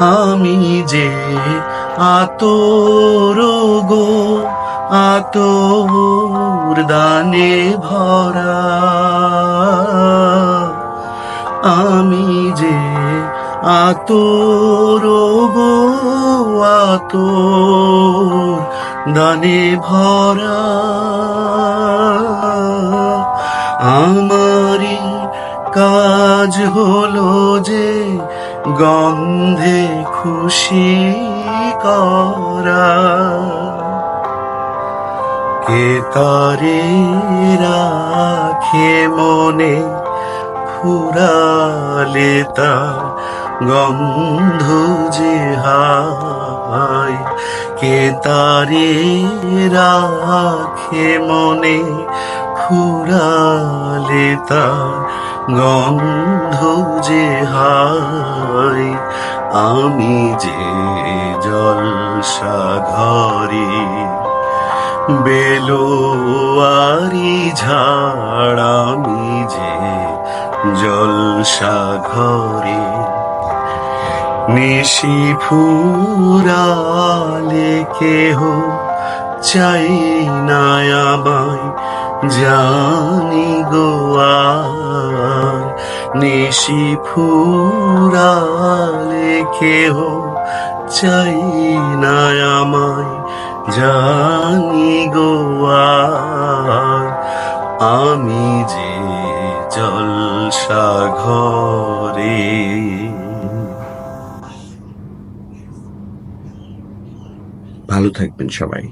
আমি যে আতর গো, আতর দানে ভরা। আমি যে আতর গো, আতর দানে ভরা। আমারই কাজ হলো যে গন্ধে খুশি করা। কে তারে রাখে মনে ফুরালে তার গন্ধ যে হায়। কে তারে রাখে মনে ফুরালে তার গন্ধ যে হায়, আমি যে জলসা ঘরে বেলোয়ারি ঝাড়, আমি যে জলসা ঘরে নিশি ফুরালে কেহ চাই না জানি গোয়ার নিশি ফুরালে কেহ চাই না আমায়। জানি গোয়ার আমি যে জলসা ঘরে ভালো থাকবেন সবাই।